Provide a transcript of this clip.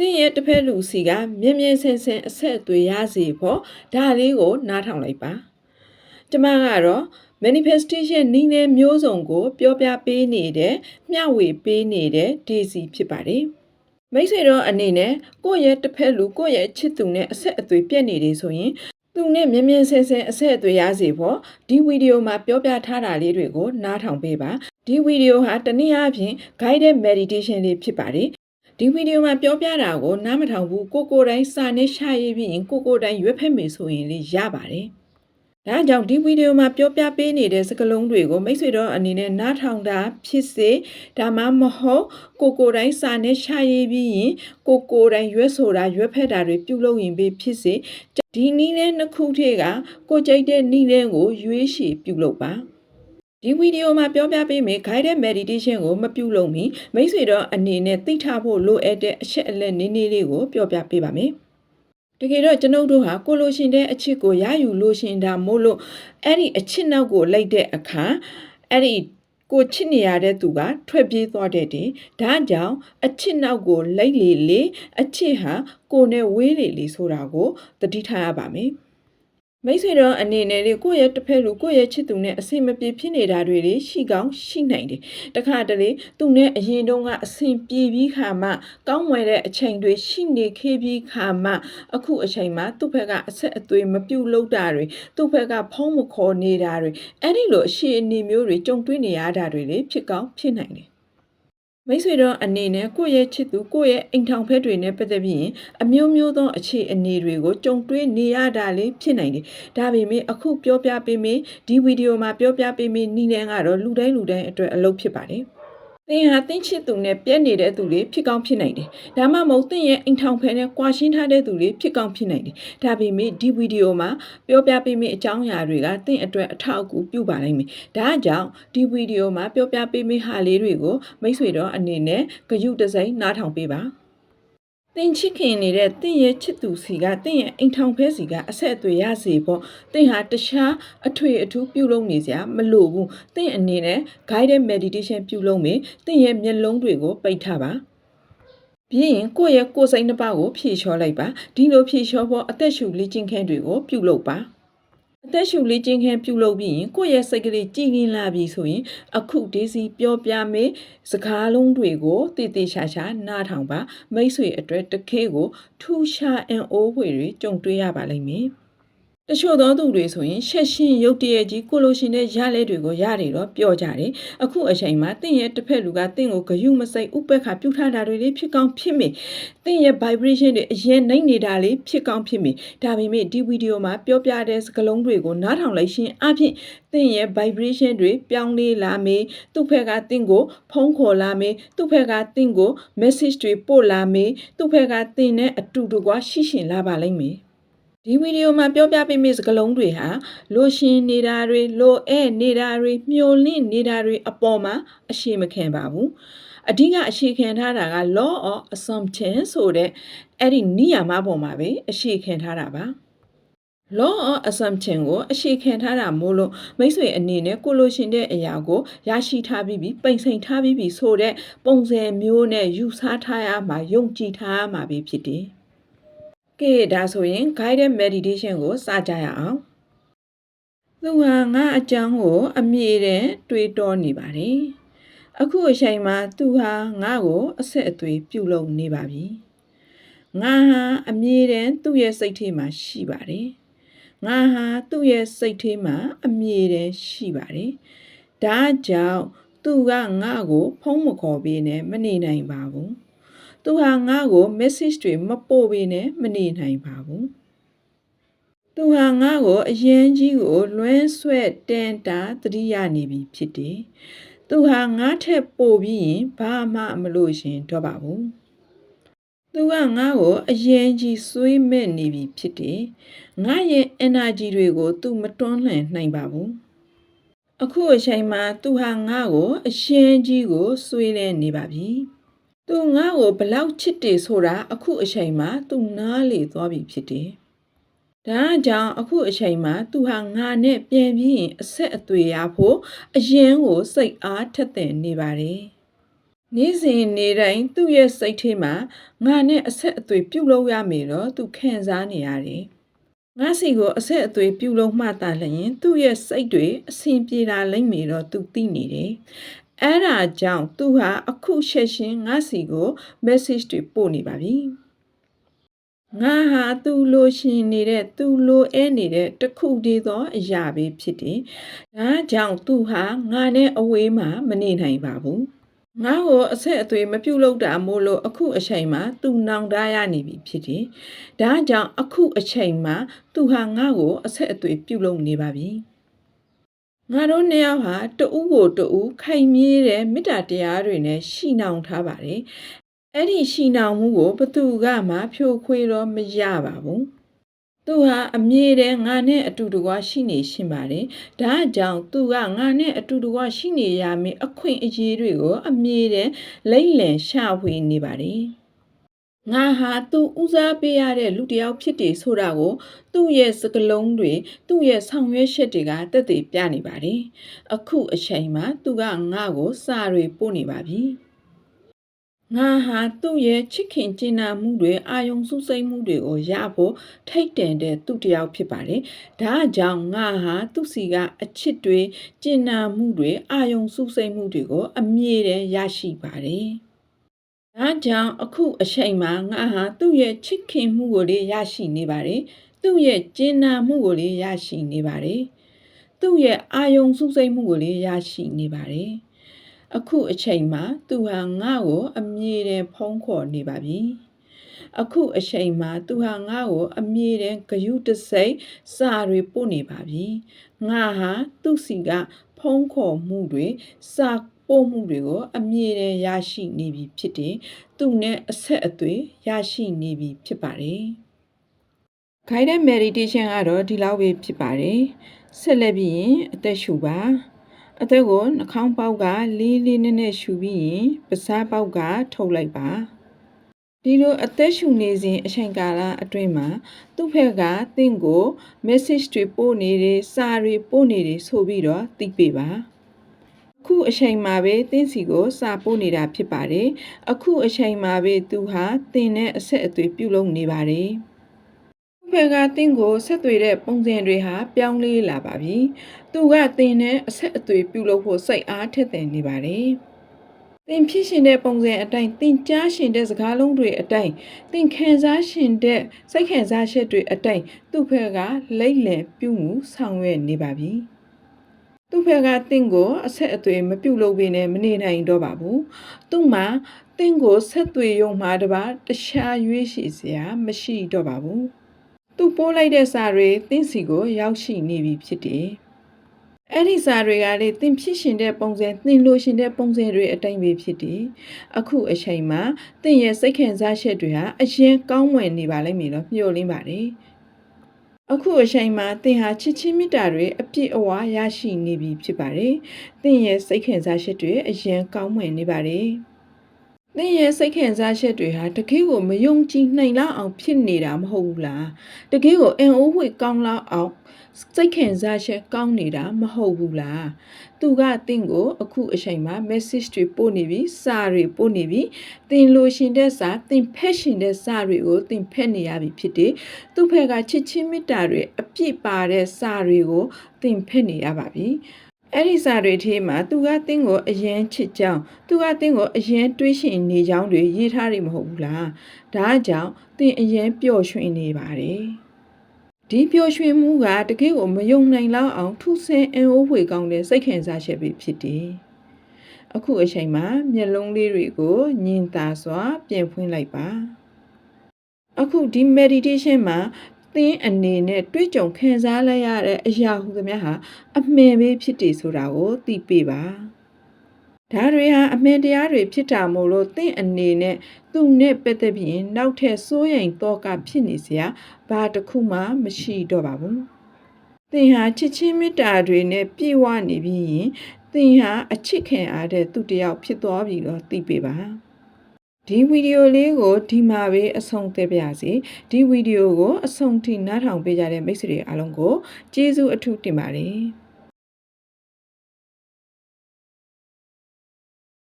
တင်းရဲ့တစ်ဖက်လူစီကမြင်းမြင်းဆင်းဆင်းအဆက်အသွေးရစီဖို့ဒါလေးကိုနားထောင်လိုက်ပါကျမကတော့ manifestation နည်းနဲ့မျိုးစုံကို ပြောပြပေးနေတဲ့မျှဝေပေးနေတဲ့ DC ဖြစ်ပါတယ်မိတ်ဆွေတို့အနေနဲ့ကိုယ့်ရဲ့တစ်ဖက်လူကိုယ့်ရဲ့ချစ်သူနဲ့အဆက်အသွေးပြတ်နေတယ်ဆိုရင်သူနဲ့မြင်းမြင်းဆင်းဆင်းအဆက်အသွေးရစီဖို့ဒီဗီဒီယိုမှာပြောပြထားတာလေးတွေကိုနားထောင်ပေးပါဒီဗီဒီယိုဟာတနည်းအားဖြင့် guided meditation လေးဖြစ်ပါတယ် ဒီဗီဒီယိုမှာပြောပြတာကိုနားမထောင်ဘူးကိုကိုယ်တိုင်းစာနဲ့ရှာရေးပြီးရင်ကိုကိုယ်တိုင်းရွက်ဖက်မယ်ဆိုရင်လေးရပါတယ်ဒါကြောင့်ဒီဗီဒီယိုမှာပြောပြပေးနေတဲ့စကားလုံးတွေကိုမိတ်ဆွေတို့အနေနဲ့နားထောင်တာဖြစ်စေဒါမှမဟုတ်ကိုကိုယ်တိုင်းစာနဲ့ရှာရေးပြီးရင်ကိုကိုယ်တိုင်းရွက်ဆိုတာရွက်ဖက်တာတွေပြုလုပ်ရင်ပဲဖြစ်စေဒီနည်းနဲ့နှစ်ခုထည့်ကကိုကြိုက်တဲ့နည်းနဲ့ကိုရွေးချယ်ပြုလုပ်ပါ ဒီဗီဒီယိုမှာပြောပြပေးမယ် guided meditation ကိုမပြုလုပ်မီမိတ်ဆွေတို့အနေနဲ့သိထားဖို့လိုအပ်တဲ့အချက်အလက်နည်းနည်းလေးကိုပြောပြပေးပါမယ်။တကယ်တော့ကျွန်ုပ်တို့ဟာကိုလိုရှင်တဲ့အချစ်ကိုရယူလို့ရှင်တာမို့လို့အဲ့ဒီအချစ်နောက်ကိုလိုက်တဲ့အခါအဲ့ဒီကိုချစ်နေရတဲ့သူကထွက်ပြေးသွားတဲ့တင်ဒါကြောင့်အချစ်နောက်ကိုလိုက်လေလေအချစ်ဟာကိုနဲ့ဝေးလေလေဆိုတာကိုသတိထားရပါမယ်။ မိတ်ဆွေတို့အနေနဲ့လေကိုယ့်ရဲ့တစ်ဖက်လူကိုယ့်ရဲ့ချစ်သူနဲ့အဆင်မပြေဖြစ်နေတာတွေလေရှိကောင်းရှိနိုင်တယ်။တခါတလေသူနဲ့အရင်တုန်းကအဆင်ပြေပြီးခါမှကောင်းမွယ်တဲ့အချိန်တွေရှိနေခဲ့ပြီးခါမှအခုအချိန်မှာသူ့ဘက်ကအဆက်အသွေးမပြုတ်လို့တာတွေသူ့ဘက်ကဖုံးမခေါ်နေတာတွေအဲ့ဒီလိုအရှိအနေမျိုးတွေကြုံတွေ့နေရတာတွေလေဖြစ်ကောင်းဖြစ်နိုင်တယ် မိတ်ဆွေတို့အနေနဲ့ကိုယ့်ရဲ့ချစ်သူကိုယ့်ရဲ့အိမ်ထောင်ဖက်တွေနဲ့ပတ်သက်ပြီးရင်အမျိုးမျိုးသောအခြေအနေတွေကိုကြုံတွေ့နေရတာလေးဖြစ်နိုင်တယ်။ဒါပေမဲ့အခုပြောပြပေးမယ်ဒီဗီဒီယိုမှာပြောပြပေးမယ်နီလန်ကတော့လူတိုင်းလူတိုင်းအတွက်အလုပ်ဖြစ်ပါတယ်။ သင်ဟာသင်ချစ်သူနဲ့ပြည့်နေတဲ့သူလေးဖြစ်ကောင်းဖြစ်နိုင်တယ်။ဒါမှမဟုတ်သင်ရဲ့အိမ်ထောင်ဖက်နဲ့ကွာရှင်းထားတဲ့သူလေးဖြစ်ကောင်းဖြစ်နိုင်တယ်။ဒါပေမဲ့ဒီဗီဒီယိုမှာပြောပြပေးမယ့်အကြောင်းအရာတွေကသင်အတွက်အထောက်အကူပြုပါလိမ့်မယ်။ဒါကြောင့်ဒီဗီဒီယိုမှာပြောပြပေးမယ့်ဟာလေးတွေကိုမိတ်ဆွေတို့အနေနဲ့ဂရုတစိုက်နားထောင်ပေးပါ။ သင်ချစ်ခင်နေတဲ့တင့်ရဲ့ချစ်သူစီကတင့်ရဲ့အိမ်ထောင်ဖဲစီကအဆက်အသွေးရစေဖို့တင့်ဟာတခြားအထွေအထူးပြုလုပ်နေစရာမလိုဘူးတင့်အနေနဲ့ guided meditation ပြုလုပ်မယ်တင့်ရဲ့မျက်လုံးတွေကိုပိတ်ထားပါပြီးရင်ကိုယ့်ရဲ့ကိုယ်စိတ်နှစ်ပါးကိုဖြည့်လျှော်လိုက်ပါဒီလိုဖြည့်လျှော်ဖို့အသက်ရှူလေ့ကျင့်ခန်းတွေကိုပြုလုပ်ပါ အသက်ရှူလေ့ကျင့်ခန်းပြုလုပ်ပြီးရင်ကိုယ့်ရဲ့စိတ်ကလေးကြည်ငင်လာပြီဆိုရင် အခုဒီစီပြောပြမယ်စကားလုံးတွေကိုတည်တည်ရှာရှာနားထောင်ပါမိတ်ဆွေအတွက်တခဲကိုထူရှာအန်အိုးဝေတွေကြုံတွေ့ရပါလိမ့်မယ် တချို့သောသူတွေဆိုရင်ရှက်ရှင်ရုတ်တရက်ကြီးကိုလိုရှင်တဲ့ရလဲတွေကိုရတယ်တော့ပြောကြတယ်အခုအချိန်မှာတင့်ရဲ့တစ်ဖက်လူကတင့်ကိုဂယုမစိတ်ဥပက္ခပြုထားတာတွေလေးဖြစ်ကောင်းဖြစ်မိတင့်ရဲ့ vibration တွေအရင်နှိမ့်နေတာလေးဖြစ်ကောင်းဖြစ်မိဒါပေမဲ့ဒီဗီဒီယိုမှာပြောပြတဲ့စကားလုံးတွေကိုနားထောင်လိုက်ရှင်အပြင်တင့်ရဲ့ vibration တွေပြောင်းလဲလာမေးသူ့ဖက်ကတင့်ကိုဖုံးခေါ်လာမေးသူ့ဖက်ကတင့်ကို message တွေပို့လာမေးသူ့ဖက်ကတင့်နဲ့အတူတူကွာရှိရှင်လာပါလိမ့်မယ် ဒီဗီဒီယိုမှာပြောပြပေးမယ့်စကားလုံးတွေဟာလိုရှင်နေတာတွေလိုအဲနေတာတွေမျောလင့်နေတာတွေအပေါ်မှာအရှိမခံပါဘူးအဓိကအရှိခံထားတာက law of assumption ဆိုတဲ့အဲ့ဒီနိယာမပေါ်မှာပဲအရှိခံထားတာပါ law of assumption ကိုအရှိခံထားတာမို့လို့မိတ်ဆွေအနေနဲ့ကိုလိုရှင်တဲ့အရာကိုရရှိထားပြီးပြီပိန်ဆိုင်ထားပြီးပြီဆိုတဲ့ပုံစံမျိုးနဲ့ယူဆထားရမှာယုံကြည်ထားရမှာပဲဖြစ်တယ် ကဲဒါဆိုရင် guided meditation ကိုစကြရအောင်သူဟာငါအကြောင်းကို အမြဲတမ်းတွေးတောနေပါတယ်အခုအချိန်မှာသူဟာငါ့ကိုအဆက်အသွေးပြုလုပ်နေပါပြီငါဟာအမြဲတမ်းသူ့ရဲ့စိတ်ထဲမှာရှိပါတယ်ငါဟာသူ့ရဲ့စိတ်ထဲမှာအမြဲတမ်းရှိပါတယ်ဒါကြောင့်သူကငါ့ကို ဖုံးမခေါ်ပေးနဲ့မနေနိုင်ပါဘူး သူဟာငါ့ကို message တွေမပို့ပေးနဲ့မနေနိုင်ပါဘူးသူဟာငါ့ကိုအရင်ကြီးကိုလွှဲဆွဲတန်တာတတိယနေပြီဖြစ်တယ်သူဟာငါထက်ပိုပြီးရင်ဘာမှမလို့ရှင်တော့ပါဘူးသူကငါ့ကိုအရင်ကြီးဆွေးမဲ့နေပြီဖြစ်တယ်ငါရဲ့ energy တွေကို သူမတွန်းလှန်နိုင်ပါဘူးအခုအချိန်မှာသူဟာငါ့ကိုအရှင်ကြီးကိုဆွေးလဲနေပါပြီ။ သူငါ့ကိုဘလောက်ချစ်တယ်ဆိုတာအခုအချိန်မှာသူနားလေသွားပြီဖြစ်တယ်။ဒါကြောင့်အခုအချိန်မှာသူဟာငါနဲ့ပြန်ပြီးရင်အဆက်အသွေးရဖို့အရင်ကိုစိတ်အားထက်သန်နေပါတယ်နေ့စဉ်နေတိုင်းသူ့ရဲ့စိတ်ထဲမှာငါနဲ့အဆက်အသွေးပြုတ်လို့ရမယ်တော့သူခံစားနေရတယ်ငါစီကိုအဆက်အသွေးပြုတ်လို့မှတာလျင် သူ့ရဲ့စိတ်တွေအဆင်ပြေတာလိမ့်မယ်တော့သူသိနေတယ် အဲ့ဒါကြောင့်သူဟာအခုချက်ချင်းငါစီကို message တွေပို့နေပါပြီငါဟာသူလိုရှင်နေတဲ့သူလိုအဲနေတဲ့တခုတည်းသောအရာပဲဖြစ်တယ်။ဒါကြောင့်သူဟာငါနဲ့အဝေးမှာမနေနိုင်ပါဘူး။ငါ့ကိုအဆက်အသွေးမပြုတ်လို့တာမို့လို့အခုအချိန်မှာသူနောင်တရနေပြီဖြစ်တယ်။ဒါကြောင့်အခုအချိန်မှာသူဟာငါ့ကိုအဆက်အသွေးပြုတ်လို့နေပါပြီ။ ငါတို့နှစ်ယောက်ဟာတဦးကိုတဦးခိုင်မြဲတဲ့မေတ္တာတရားတွေနဲ့ရှိနှောင်ထားပါတယ်အဲ့ဒီရှိနှောင်မှုကိုဘသူကမှဖြိုခွေတော့မရပါဘူးသူဟာအမြဲတမ်းငါနဲ့အတူတကွရှိနေရှင်ပါတယ်။ဒါကြောင့်သူကငါနဲ့အတူတကွရှိနေရမယ်အခွင့်အရေးတွေကို အမြဲတမ်းလိမ့်လည်ရှာဖွေနေပါတယ်။ ငါဟာသူဦးစားပေးရတဲ့လူတစ်ယောက်ဖြစ်တယ်ဆိုတာကိုသူ့ရဲ့စကလုံးတွေသူ့ရဲ့ဆောင်ရွက်ချက်တွေကတက်တည်ပြနေပါတယ်။အခုအချိန်မှာသူကငါ့ကိုစာတွေပို့နေပါပြီ။ငါဟာသူ့ရဲ့ချစ်ခင်ကျင်နာမှုတွေအာယုံစုစိတ်မှုတွေကိုရဖို့ထိတ်တန်တဲ့သူတစ်ယောက်ဖြစ်ပါတယ်။ဒါကြောင့်ငါဟာသူ့စီကအချစ်တွေကျင်နာမှုတွေအာယုံစုစိတ်မှုတွေကိုအမြဲတမ်းရရှိပါတယ်။ ဒါကြောင့်အခုအချိန်မှာငါဟာသူ့ရဲ့ချစ်ခင်မှုကိုလေးရရှိနေပါတယ်။သူ့ရဲ့ကျင်နာမှုကိုလေးရရှိနေပါတယ်။သူ့ရဲ့အာယုံစုစိတ်မှုကိုလေးရရှိနေပါတယ်။အခုအချိန်မှာသူဟာငါ့ကို အမြဲတမ်းဖုံးခေါ်နေပါပြီအခုအချိန်မှာသူဟာငါ့ကို အမြဲတမ်းဂယုတစိတ်စာတွေပို့နေပါပြီငါဟာသူ့စီကဖုံးခေါ်မှုတွေစာ ပို့မှုတွေကိုအမြဲတမ်းရရှိနေပြီဖြစ်တယ်သူနဲ့အဆက်အသွေးရရှိနေပြီဖြစ်ပါတယ် guided meditation ကတော့ဒီလောက်ပဲဖြစ်ပါတယ်ဆက်လက်ပြီးရင်အသက်ရှူပါအသက်ကိုနှာခေါင်းပေါက်ကလေးလေးနက်နက်ရှူပြီးရင်ပစားပေါက်ကထုတ်လိုက်ပါဒီလိုအသက်ရှူနေစဉ်အချိန်ကာလအတွင်းမှာသူ့ဖက်ကတင့်ကို message တွေပို့နေတယ်စာတွေပို့နေတယ်ဆိုပြီးတော့သိပေးပါအ ခုအချိန်မှာပဲတင်းစီကိုစာပို့နေတာဖြစ်ပါတယ်အခုအချိန်မှာပဲသူဟာတင်းနဲ့အဆက်အသွေးပြုလုပ်နေပါတယ်ဖက်ကတင်းကိုဆက်သွေတဲ့ပုံစံတွေဟာပြောင်းလဲလာပါပြီ။သူကတင်းနဲ့အဆက်အသွေးပြုလုပ်ဖို့စိတ်အားထက်သန်နေပါတယ်။တင်ဖြစ်ရှင်တဲ့ပုံစံအတိုင်းတင်ကြားရှင်တဲ့စကားလုံးတွေအတိုင်းတင်ခံစားရှင်တဲ့စိတ်ခံစားချက်တွေအတိုင်းသူ့ဖက်ကလိမ့်လည်ပြုမှုဆောင်ရွက်နေပါပြီ။ သူ့ဖက်ကတင့်ကိုအဆက်အသွေးမပြုတ်လို့ဘဲနဲ့မနေနိုင်တော့ပါဘူး။သူ့မှာတင့်ကိုဆက်သွေးရုံမှာတပါတခြားရွေးရှိစရာမရှိတော့ပါဘူး။သူပိုးလိုက်တဲ့စာတွေသင်စီကိုရောက်ရှိနေပြီဖြစ်တယ်။အဲ့ဒီစာတွေကလေသင်ဖြစ်ရှင်တဲ့ပုံစံသင်လိုရှင်တဲ့ပုံစံတွေအတိုင်းပဲဖြစ်တယ်။အခုအချိန်မှာသင်ရဲ့စိတ်ခံစားချက်တွေဟာအရင်ကောင်းမွန်နေပါလိမ့်မယ်လို့မျှော်လင့်ပါတယ်။ အခုအချိန်မှာသင်ဟာချစ်ချင်းမေတ္တာတွေအပြည့်အဝရရှိနေပြီဖြစ်ပါတယ်။သင်ရဲ့စိတ်ခံစားချက်တွေအရင်ကောင်းမွန်နေပါတယ်။။သင်ရဲ့စိတ်ခံစားချက်တွေဟာတကယ်ကိုမယုံကြည်နိုင်လောက်အောင်ဖြစ်နေတာမဟုတ်ဘူးလား။တကယ်ကိုအင်အိုးဝှေကောင်းလောက်အောင် စိတ်ခံစားချက်ကောင်းနေတာမဟုတ်ဘူးလား။သူကတင့်ကိုအခုအချိန်မှာ message တွေပို့နေပြီစာတွေပို့နေပြီ။တင်လို့ရှင်တဲ့စာတင်ဖက်ရှင်တဲ့စာတွေကိုတင်ဖက်နေရပြီဖြစ်တယ်။သူ့ဖက်ကချစ်ချင်းမေတ္တာတွေအပြည့်ပါတဲ့စာတွေကိုတင်ဖက်နေရပါပြီ။အဲ့ဒီစာတွေထဲမှာသူကတင်းကိုအရင်ချစ်ကြောင်းသူကတင်းကိုအရင်တွေးရှင်နေကြောင်းတွေရေးထားတယ်မဟုတ်ဘူးလားဒါကြောင့်တင်းအရင်ပျော်ရွှင်နေပါတယ် ဒီပျော်ရွှင်မှုကတကယ်ကိုမယုံနိုင်လောက်အောင်ထူးဆန်းအံ့ဩဖွယ်ကောင်းတဲ့စိတ်ခံစားချက်ပဲဖြစ်တယ်အခုအချိန်မှာမျက်လုံးလေးတွေကိုညင်သာစွာ ပြင်ဖွင့်လိုက်ပါအခုဒီ meditation မှာသင်အနေနဲ့တွေ့ကြုံခံစားလိုက်ရတဲ့အရာဟုသမျှဟာအမှန်ပဲဖြစ်တယ်ဆိုတာကိုသိပေပါ ဒါတွေဟာအမှန်တရားတွေဖြစ်တာမို့လို့သင်အနေနဲ့သူနဲ့ပတ်သက်ပြီးနောက်ထပ်စိုးရိမ်တော့ကဖြစ်နေစရာဘာတစ်ခုမှမရှိတော့ပါဘူးသင်ဟာချစ်ချင်းမေတ္တာတွေနဲ့ပြည့်ဝနေပြီးရင်သင်ဟာအချစ်ခင်အားတဲ့သူတယောက်ဖြစ်သွားပြီတော့သိပေပါဒီဗီဒီယိုလေးကိုဒီမှာပဲအဆုံးသတ်ပါရစေဒီဗီဒီယိုကိုအဆုံးထိနားထောင်ပေးကြတဲ့မိတ်ဆွေတွေအားလုံးကိုကျေးဇူးအထူးတင်ပါတယ်